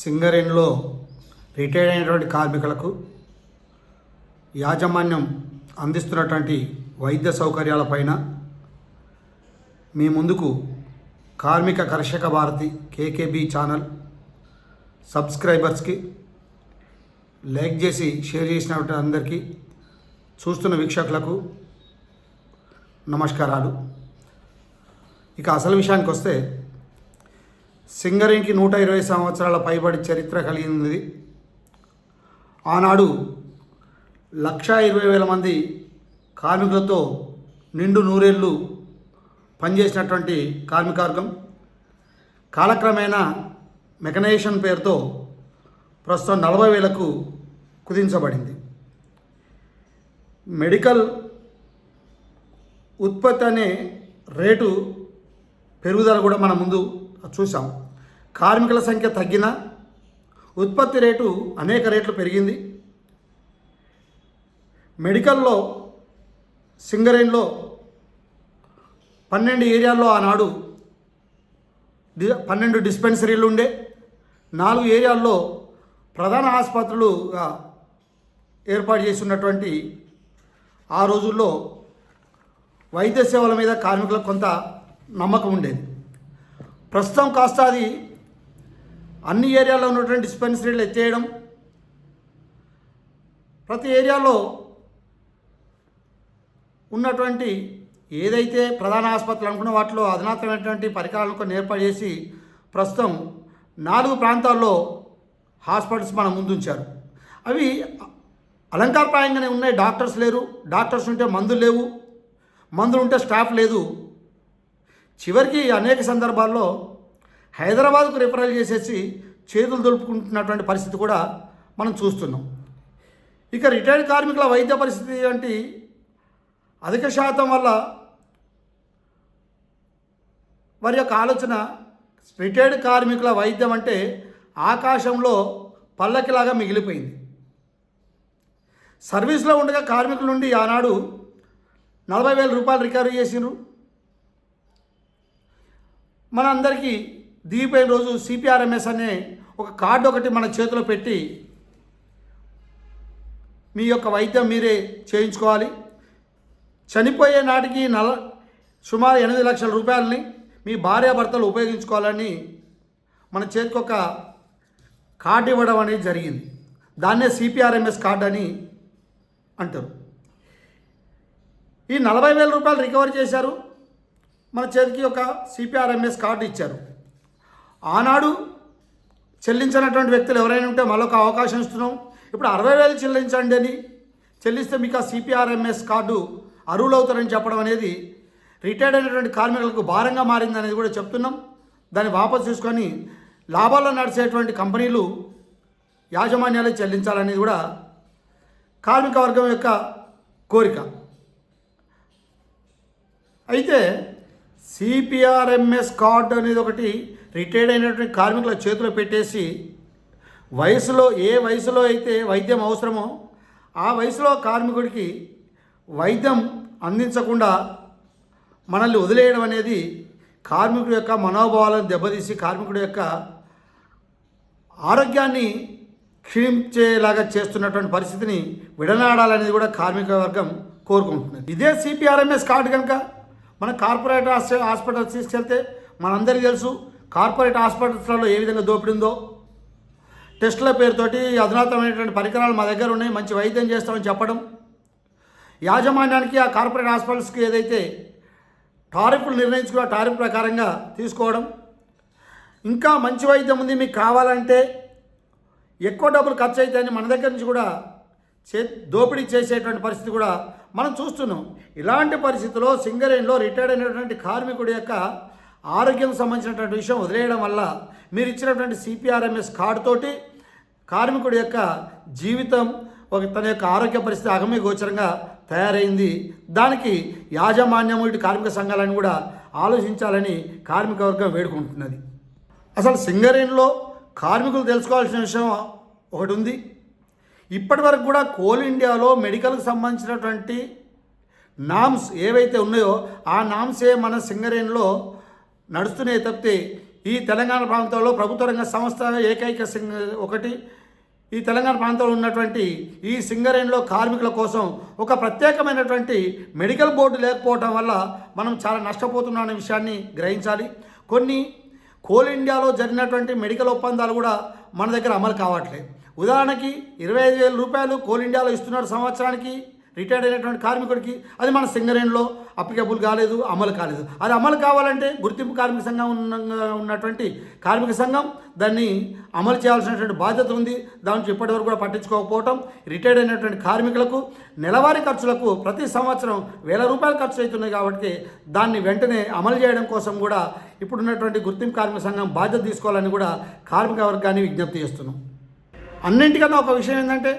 సింగరేణిలో రిటైర్ అయినటువంటి కార్మికులకు యాజమాన్యం అందిస్తున్నటువంటి వైద్య సౌకర్యాలపైన మీ ముందుకు కార్మిక కర్షక భారతి కేకేబీ ఛానల్ సబ్స్క్రైబర్స్కి లైక్ చేసి షేర్ చేసినటువంటి అందరికీ చూస్తున్న వీక్షకులకు నమస్కారాలు. ఇక అసలు విషయానికి వస్తే సింగరేణికి నూట ఇరవై సంవత్సరాల పైబడి చరిత్ర కలిగింది ఆనాడు లక్షా ఇరవై వేల మంది కార్మికులతో నిండు నూరేళ్ళు పనిచేసినటువంటి కార్మికవర్గం కాలక్రమేణా మెకనైజేషన్ పేరుతో ప్రస్తుతం నలభై వేలకు కుదించబడింది. మెడికల్ ఉత్పత్తి అనే రేటు పెరుగుదల కూడా మన ముందు చూసాం కార్మికుల సంఖ్య తగ్గిన ఉత్పత్తి రేటు అనేక రేట్లు పెరిగింది. మెడికల్లో సింగరేణిలో పన్నెండు ఏరియాల్లో ఆనాడు డి పన్నెండు డిస్పెన్సరీలు ఉండే. నాలుగు ఏరియాల్లో ప్రధాన ఆసుపత్రులుగా ఏర్పాటు చేసినటువంటి ఆ రోజుల్లో వైద్య సేవల మీద కార్మికులకు కొంత నమ్మకం ఉండేది. ప్రస్తుతం కాస్త అది అన్ని ఏరియాలో ఉన్నటువంటి డిస్పెన్సరీలు ఎత్తేయడం ప్రతి ఏరియాలో ఉన్నటువంటి ఏదైతే ప్రధాన ఆసుపత్రులు అనుకున్న వాటిలో అధునాతనమైనటువంటి పరికరాలను కొన్ని ఏర్పాటు చేసి ప్రస్తుతం నాలుగు ప్రాంతాల్లో హాస్పిటల్స్ మన ముందుంచారు. అవి అలంకారప్రాయంగానే ఉన్నాయి. డాక్టర్స్ లేరు. డాక్టర్స్ ఉంటే మందులు లేవు. మందులు ఉంటే స్టాఫ్ లేదు. చివరికి అనేక సందర్భాల్లో హైదరాబాద్కు రిఫరల్ చేసేసి చేతులు దులుపుకుంటున్నటువంటి పరిస్థితి కూడా మనం చూస్తున్నాం. ఇక రిటైర్డ్ కార్మికుల వైద్య పరిస్థితి వంటి అధిక శాతం వల్ల వారి యొక్క ఆలోచన రిటైర్డ్ కార్మికుల వైద్యం అంటే ఆకాశంలో పల్లకిలాగా మిగిలిపోయింది. సర్వీస్లో ఉండగా కార్మికుల నుండి ఆనాడు నలభై వేల రూపాయలు రికవరీ చేసిండ్రు. మనందరికీ దిగిపోయిన రోజు సిపిఆర్ఎంఎస్ అనే ఒక కార్డు ఒకటి మన చేతిలో పెట్టి మీ యొక్క వైద్యం మీరే చేయించుకోవాలి. చనిపోయే నాటికి నల సుమారు ఎనిమిది లక్షల రూపాయలని మీ భార్యాభర్తలు ఉపయోగించుకోవాలని మన చేతికి ఒక కార్డు ఇవ్వడం అనేది జరిగింది. దాన్నే సిపిఆర్ఎంఎస్ కార్డు అని అంటారు. ఈ నలభై వేల రూపాయలు రికవర్ చేశారు. మన చేతికి ఒక సిపిఆర్ఎంఎస్ కార్డు ఇచ్చారు. ఆనాడు చెల్లించినటువంటి వ్యక్తులు ఎవరైనా ఉంటే మరొక అవకాశం ఇస్తున్నాం. ఇప్పుడు అరవై వేలు చెల్లించండి అని చెల్లిస్తే మీకు ఆ సిపిఆర్ఎంఎస్ కార్డు అర్హులు అవుతారని చెప్పడం అనేది రిటైర్డ్ అయినటువంటి కార్మికులకు భారంగా మారింది అనేది కూడా చెప్తున్నాం. దాన్ని వాపసు తీసుకొని లాభాల్లో నడిచేటువంటి కంపెనీలు యాజమాన్యాలు చెల్లించాలనేది కూడా కార్మిక వర్గం యొక్క కోరిక. అయితే సిపిఆర్ఎంఎస్ కార్డు అనేది ఒకటి రిటైర్డ్ అయినటువంటి కార్మికుల చేతిలో పెట్టేసి వయసులో ఏ వయసులో అయితే వైద్యం అవసరమో ఆ వయసులో కార్మికుడికి వైద్యం అందించకుండా మనల్ని వదిలేయడం అనేది కార్మికుడి యొక్క మనోభావాలను దెబ్బతీసి కార్మికుడి యొక్క ఆరోగ్యాన్ని క్షీణించేలాగా చేస్తున్నటువంటి పరిస్థితిని విడనాడాలనేది కూడా కార్మిక వర్గం కోరుకుంటున్నది. ఇదే సిపిఆర్ఎంఎస్ కార్డు కనుక మన కార్పొరేట్ హాస్ప- హాస్పిటల్స్ తీసుకెళ్తే మనందరికీ తెలుసు కార్పొరేట్ హాస్పిటల్స్లలో ఏ విధంగా దోపిడీ ఉందో. టెస్టుల పేరుతోటి అధునాతనమైనటువంటి పరికరాలు మా దగ్గర ఉన్నాయి మంచి వైద్యం చేస్తామని చెప్పడం. యాజమాన్యానికి ఆ కార్పొరేట్ హాస్పిటల్స్కి ఏదైతే టారిఫ్లు నిర్ణయించుకున్న టారిఫ్ ప్రకారంగా తీసుకోవడం. ఇంకా మంచి వైద్యం ఉంది మీకు కావాలంటే ఎక్కువ డబ్బులు ఖర్చు అవుతాయని మన దగ్గర నుంచి కూడా చే దోపిడీ చేసేటువంటి పరిస్థితి కూడా మనం చూస్తున్నాం. ఇలాంటి పరిస్థితుల్లో సింగరేణిలో రిటైర్డ్ అయినటువంటి కార్మికుడి యొక్క ఆరోగ్యం సంబంధించినటువంటి విషయం వదిలేయడం వల్ల మీరు ఇచ్చినటువంటి సిపిఆర్ఎంఎస్ కార్డు తోటి కార్మికుడి యొక్క జీవితం ఒక తన యొక్క ఆరోగ్య పరిస్థితి అగమ్య గోచరంగా తయారైంది. దానికి యాజమాన్యం ఇటు కార్మిక సంఘాలను కూడా ఆలోచించాలని కార్మిక వర్గం వేడుకుంటున్నది. అసలు సింగరేణిలో కార్మికులు తెలుసుకోవాల్సిన విషయం ఒకటి ఉంది. ఇప్పటి వరకు కూడా కోల్ ఇండియాలో మెడికల్కి సంబంధించినటువంటి నామ్స్ ఏవైతే ఉన్నాయో ఆ నామ్సే మన సింగరేణిలో నడుస్తున్నాయి తప్పితే ఈ తెలంగాణ ప్రాంతంలో ప్రభుత్వ రంగ సంస్థ ఏకైక సింగ ఒకటి. ఈ తెలంగాణ ప్రాంతంలో ఉన్నటువంటి ఈ సింగరేణిలో కార్మికుల కోసం ఒక ప్రత్యేకమైనటువంటి మెడికల్ బోర్డు లేకపోవటం వల్ల మనం చాలా నష్టపోతున్నాం అనే విషయాన్ని గ్రహించాలి. కొన్ని కోల్ ఇండియాలో జరిగినటువంటి మెడికల్ ఒప్పందాలు కూడా మన దగ్గర అమలు కావట్లేదు. ఉదాహరణకి ఇరవై ఐదు వేల రూపాయలు కోల్ ఇండియాలో ఇస్తున్నారు సంవత్సరానికి రిటైర్డ్ అయినటువంటి కార్మికుడికి. అది మన సింగరేణిలో అప్లికబుల్ కాలేదు అమలు కాలేదు. అది అమలు కావాలంటే గుర్తింపు కార్మిక సంఘం ఉన్నటువంటి కార్మిక సంఘం దాన్ని అమలు చేయాల్సినటువంటి బాధ్యత ఉంది. దాని ఇప్పటివరకు కూడా పట్టించుకోకపోవటం. రిటైర్డ్ అయినటువంటి కార్మికులకు నెలవారీ ఖర్చులకు ప్రతి సంవత్సరం వేల రూపాయలు ఖర్చు అవుతున్నాయి కాబట్టి దాన్ని వెంటనే అమలు చేయడం కోసం కూడా ఇప్పుడున్నటువంటి గుర్తింపు కార్మిక సంఘం బాధ్యత తీసుకోవాలని కూడా కార్మిక వర్గాన్ని విజ్ఞప్తి చేస్తున్నాం. అన్నింటికన్నా ఒక విషయం ఏంటంటే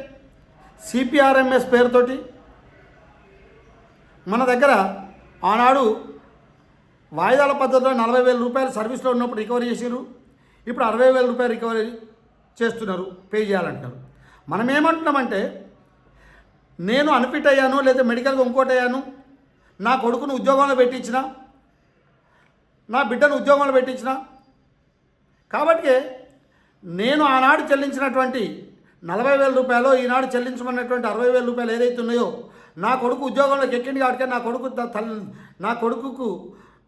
సిపిఆర్ఎంఎస్ పేరుతోటి మన దగ్గర ఆనాడు వాయిదాల పద్ధతిలో నలభై వేల రూపాయలు సర్వీస్లో ఉన్నప్పుడు రికవరీ చేసారు ఇప్పుడు అరవై వేల రూపాయలు రికవరీ చేస్తున్నారు పే చేయాలంటారు మనం ఏమంటున్నామంటే నేను అన్ఫిట్ అయ్యాను లేదా మెడికల్గా ఇంకోటి అయ్యాను నా కొడుకును ఉద్యోగంలో పెట్టించిన నా బిడ్డను ఉద్యోగంలో పెట్టించిన కాబట్టి నేను ఆనాడు చెల్లించినటువంటి నలభై వేల రూపాయలు ఈనాడు చెల్లించమన్నటువంటి అరవై వేల రూపాయలు ఏదైతే ఉన్నాయో నా కొడుకు ఉద్యోగంలోకి ఎక్కింది కాబట్టి నా కొడుకు త- తల్లి నా కొడుకుకు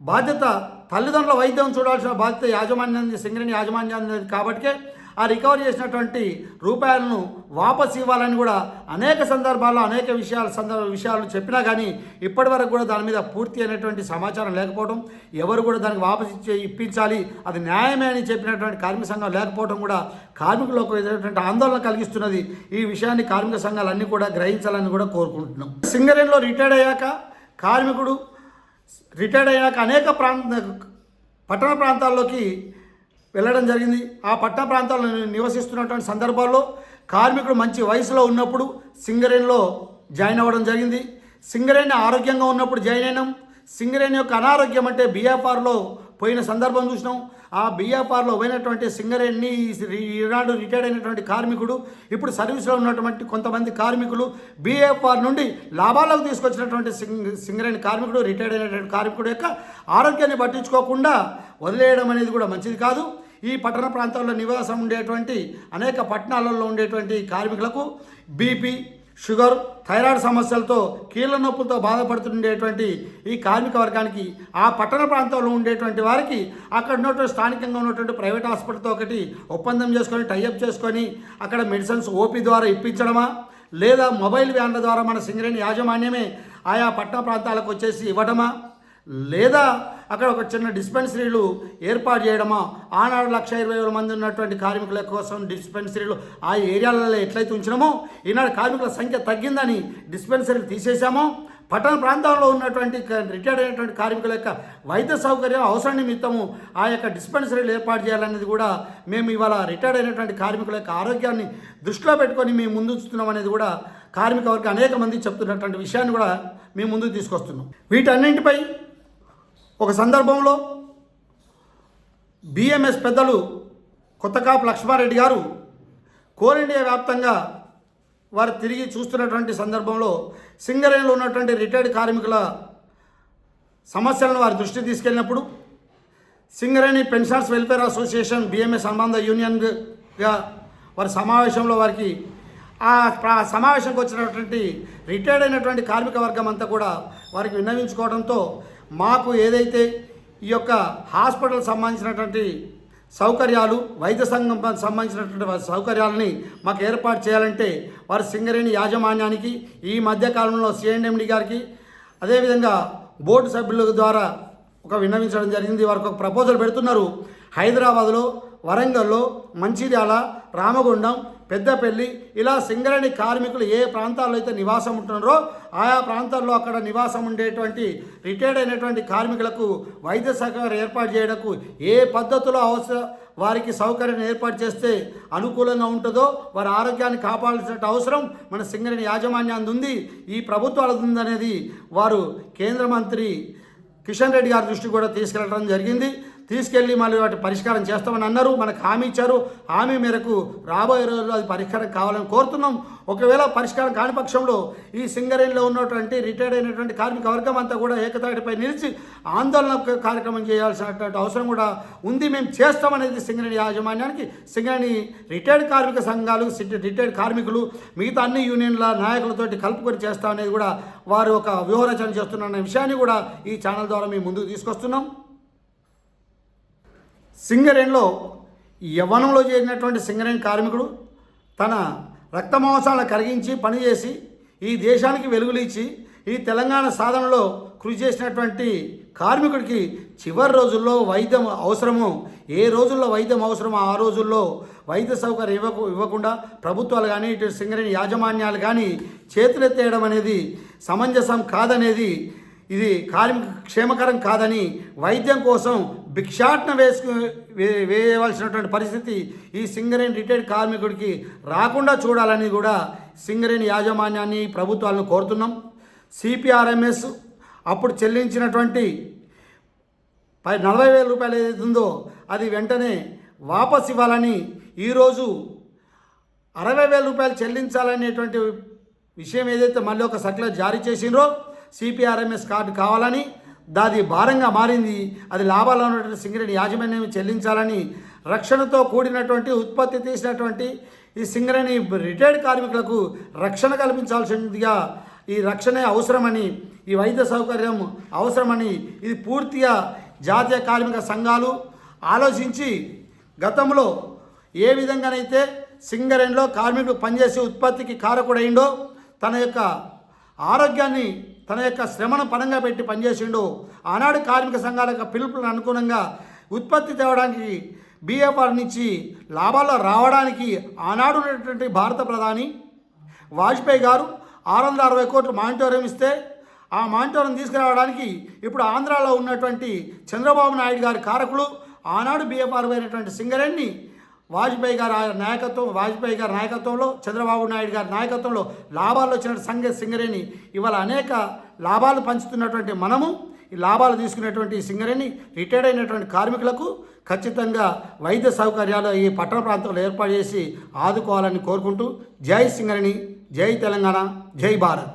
బాధ్యత తల్లిదండ్రుల వైద్యం చూడాల్సిన బాధ్యత యాజమాన్యం సింగరేణి యాజమాన్యం కాబట్టి ఆ రికవరీ చేసినటువంటి రూపాయలను వాపస్ ఇవ్వాలని కూడా అనేక సందర్భాల్లో అనేక విషయాలు సందర్భ విషయాలు చెప్పినా కానీ ఇప్పటి వరకు కూడా దాని మీద పూర్తి అయినటువంటి సమాచారం లేకపోవడం ఎవరు కూడా దానికి వాపస్ ఇచ్చే ఇప్పించాలి అది న్యాయమే అని చెప్పినటువంటి కార్మిక సంఘం లేకపోవడం కూడా కార్మికులకు ఎదురైనటువంటి ఆందోళన కలిగిస్తున్నది. ఈ విషయాన్ని కార్మిక సంఘాలన్నీ కూడా గ్రహించాలని కూడా కోరుకుంటున్నాం. సింగరేణిలో రిటైర్డ్ అయ్యాక కార్మికుడు రిటైర్డ్ అయ్యాక అనేక ప్రాంత పట్టణ ప్రాంతాల్లోకి వెళ్ళడం జరిగింది. ఆ పట్టణ ప్రాంతాల్లో నివసిస్తున్నటువంటి సందర్భాల్లో కార్మికుడు మంచి వయసులో ఉన్నప్పుడు సింగరేణిలో జాయిన్ అవ్వడం జరిగింది. సింగరేణి ఆరోగ్యంగా ఉన్నప్పుడు జాయిన్ అయినాం. సింగరేణి యొక్క అనారోగ్యం అంటే బీఎఫ్ఆర్లో పోయిన సందర్భం చూసినాం. ఆ బీఎఫ్ఆర్లో పోయినటువంటి సింగరేణి ఈనాడు రిటైర్డ్ అయినటువంటి కార్మికుడు ఇప్పుడు సర్వీస్లో ఉన్నటువంటి కొంతమంది కార్మికులు బీఎఫ్ఆర్ నుండి లాభాలకు తీసుకొచ్చినటువంటి సింగ్ సింగరేణి కార్మికుడు రిటైర్డ్ అయినటువంటి కార్మికుడు యొక్క ఆరోగ్యాన్ని పట్టించుకోకుండా వదిలేయడం అనేది కూడా మంచిది కాదు. ఈ పట్టణ ప్రాంతాల్లో నివాసం ఉండేటువంటి అనేక పట్టణాలలో ఉండేటువంటి కార్మికులకు బీపీ షుగర్ థైరాయిడ్ సమస్యలతో కీళ్ళ నొప్పులతో బాధపడుతుండేటువంటి ఈ కార్మిక వర్గానికి ఆ పట్టణ ప్రాంతంలో ఉండేటువంటి వారికి అక్కడ ఉన్నటువంటి స్థానికంగా ఉన్నటువంటి ప్రైవేట్ హాస్పిటల్తో ఒకటి ఒప్పందం చేసుకొని టైఅప్ చేసుకొని అక్కడ మెడిసిన్స్ ఓపీ ద్వారా ఇప్పించడమా? లేదా మొబైల్ వ్యాన్ల ద్వారా మన సింగరేణి యాజమాన్యమే ఆయా పట్టణ ప్రాంతాలకు వచ్చేసి ఇవ్వడమా లేదా అక్కడ ఒక చిన్న డిస్పెన్సరీలు ఏర్పాటు చేయడమా? ఆనాడు లక్ష ఇరవై వేల మంది ఉన్నటువంటి కార్మికుల కోసం డిస్పెన్సరీలు ఆ ఏరియాలలో ఎట్లయితే ఉంచినామో ఈనాడు కార్మికుల సంఖ్య తగ్గిందని డిస్పెన్సరీలు తీసేశామో. పట్టణ ప్రాంతాల్లో ఉన్నటువంటి రిటైర్డ్ అయినటువంటి కార్మికుల యొక్క వైద్య సౌకర్యం అవసరం నిమిత్తము ఆ యొక్క డిస్పెన్సరీలు ఏర్పాటు చేయాలనేది కూడా మేము ఇవాళ రిటైర్డ్ అయినటువంటి కార్మికుల యొక్క ఆరోగ్యాన్ని దృష్టిలో పెట్టుకొని మేము ముందుంచుతున్నాం అనేది కూడా కార్మిక వర్గ అనేక మంది చెప్తున్నటువంటి విషయాన్ని కూడా మేము ముందుకు తీసుకొస్తున్నాం. వీటన్నింటిపై ఒక సందర్భంలో బిఎంఎస్ పెద్దలు కొత్తకాపు లక్ష్మారెడ్డి గారు కోల్ ఇండియా వ్యాప్తంగా వారు తిరిగి చూస్తున్నటువంటి సందర్భంలో సింగరేణిలో ఉన్నటువంటి రిటైర్డ్ కార్మికుల సమస్యలను వారి దృష్టికి తీసుకెళ్ళినప్పుడు Singareni pensioners welfare association BMS అనుబంధ యూనియన్గా వారి సమావేశంలో వారికి ఆ సమావేశంకి వచ్చినటువంటి రిటైర్డ్ అయినటువంటి కార్మిక వర్గం అంతా కూడా వారికి విన్నవించుకోవడంతో మాకు ఏదైతే ఈ యొక్క హాస్పిటల్ సంబంధించినటువంటి సౌకర్యాలు వైద్య సంఘం సంబంధించినటువంటి సౌకర్యాలని మాకు ఏర్పాటు చేయాలంటే వారి సింగరేణి యాజమాన్యానికి ఈ మధ్యకాలంలో సిఎండ్ఎండి గారికి అదేవిధంగా బోర్డు సభ్యుల ద్వారా ఒక విన్నవించడం జరిగింది. వారికి ఒక ప్రపోజల్ పెడుతున్నారు. హైదరాబాద్లో వరంగల్లో మంచిర్యాల రామగుండం పెద్దపల్లి ఇలా సింగరేణి కార్మికులు ఏ ప్రాంతాల్లో అయితే నివాసం ఉంటున్నారో ఆయా ప్రాంతాల్లో అక్కడ నివాసం ఉండేటువంటి రిటైర్డ్ అయినటువంటి కార్మికులకు వైద్య సహకారం ఏర్పాటు చేయడానికి ఏ పద్ధతిలో అవసరం వారికి సౌకర్యం ఏర్పాటు చేస్తే అనుకూలంగా ఉంటుందో వారి ఆరోగ్యాన్ని కాపాడాల్సిన అవసరం మన సింగరేణి యాజమాన్యాన్ని ఉంది ఈ ప్రభుత్వాలది ఉందనేది వారు కేంద్ర మంత్రి కిషన్ రెడ్డి గారి దృష్టికి కూడా తీసుకెళ్ళడం జరిగింది. తీసుకెళ్ళి మళ్ళీ వాటి పరిష్కారం చేస్తామని అన్నారు. మనకు హామీ ఇచ్చారు. హామీ మేరకు రాబోయే రోజుల్లో అది పరిష్కారం కావాలని కోరుతున్నాం. ఒకవేళ పరిష్కారం కాని పక్షంలో ఈ సింగరేణిలో ఉన్నటువంటి రిటైర్డ్ అయినటువంటి కార్మిక వర్గం అంతా కూడా ఏకతాటిపై నిలిచి ఆందోళన కార్యక్రమం చేయాల్సినటువంటి అవసరం కూడా ఉంది. మేము చేస్తామనేది సింగరేణి యాజమాన్యానికి. సింగరేణి రిటైర్డ్ కార్మిక సంఘాలు సి- రిటైర్డ్ కార్మికులు మిగతా అన్ని యూనియన్ల నాయకులతోటి కలుపుకొని చేస్తామనేది కూడా వారు ఒక వ్యూహరచన చేస్తున్న విషయాన్ని కూడా ఈ ఛానల్ ద్వారా మేము ముందుకు తీసుకొస్తున్నాం. సింగరేణిలో యవ్వనంలో చేరినటువంటి సింగరేణి కార్మికుడు తన రక్తమాంసాలను కరిగించి పనిచేసి ఈ దేశానికి వెలుగులిచ్చి ఈ తెలంగాణ సాధనలో కృషి చేసినటువంటి కార్మికుడికి చివరి రోజుల్లో వైద్యం అవసరము. ఏ రోజుల్లో వైద్యం అవసరమో ఆ రోజుల్లో వైద్య సౌకర్యం ఇవ్వకు ఇవ్వకుండా ప్రభుత్వాలు కానీ ఇటు సింగరేణి యాజమాన్యాలు కానీ చేతులెత్తేయడం అనేది సమంజసం కాదనేది ఇది కార్మిక క్షేమకరం కాదని వైద్యం కోసం భిక్షాటన వేసుకు వే- వేయవలసినటువంటి పరిస్థితి ఈ సింగరేణి రిటైర్డ్ కార్మికుడికి రాకుండా చూడాలని కూడా సింగరేణి యాజమాన్యాన్ని ప్రభుత్వాలను కోరుతున్నాం. సిపిఆర్ఎంఎస్ అప్పుడు చెల్లించినటువంటి పై నలభై వేల రూపాయలు ఏదైతే ఉందో అది వెంటనే వాపస్ ఇవ్వాలని ఈరోజు అరవై వేల రూపాయలు చెల్లించాలనేటువంటి విషయం ఏదైతే మళ్ళీ ఒక సర్క్యులర్ జారీ చేసిండ్రో సిపిఆర్ఎంఎస్ కార్డు కావాలని దాది భారంగా మారింది. అది లాభాలు ఉన్నటువంటి సింగరేణి యాజమాన్యం చెల్లించాలని రక్షణతో కూడినటువంటి ఉత్పత్తి తీసినటువంటి ఈ సింగరేణి రిటైర్డ్ కార్మికులకు రక్షణ కల్పించాల్సిందిగా ఈ రక్షణే అవసరమని ఈ వైద్య సౌకర్యం అవసరమని ఇది పూర్తిగా జాతీయ కార్మిక సంఘాలు ఆలోచించి గతంలో ఏ విధంగానైతే సింగరేణిలో కార్మికుడు పనిచేసే ఉత్పత్తికి కారకుడైండో తన యొక్క ఆరోగ్యాన్ని తన యొక్క శ్రమను పరంగా పెట్టి పనిచేసిండు. ఆనాడు కార్మిక సంఘాల యొక్క పిలుపులను అనుగుణంగా ఉత్పత్తి తేవడానికి బీఏపార్ నుంచి లాభాల్లో రావడానికి ఆనాడు ఉన్నటువంటి భారత ప్రధాని వాజ్పేయి గారు ఆరు వందల అరవై కోట్లు మానిటోరియం ఇస్తే ఆ మానిటోరియం తీసుకురావడానికి ఇప్పుడు ఆంధ్రాలో ఉన్నటువంటి చంద్రబాబు నాయుడు గారి కారకులు ఆనాడు బిఎఫ్ఆర్ అయినటువంటి సింగరేణిని వాజ్పేయి గారి నాయకత్వం వాజ్పేయి గారి నాయకత్వంలో చంద్రబాబు నాయుడు గారి నాయకత్వంలో లాభాలు వచ్చిన సంఘ సింగరేణి ఇవాళ అనేక లాభాలు పంచుతున్నటువంటి మనము ఈ లాభాలు తీసుకునేటువంటి సింగరేణి రిటైర్డ్ అయినటువంటి కార్మికులకు ఖచ్చితంగా వైద్య సౌకర్యాలు ఈ పట్టణ ప్రాంతంలో ఏర్పాటు చేసి ఆదుకోవాలని కోరుకుంటూ జై సింగరేణి జై తెలంగాణ జై భారత్.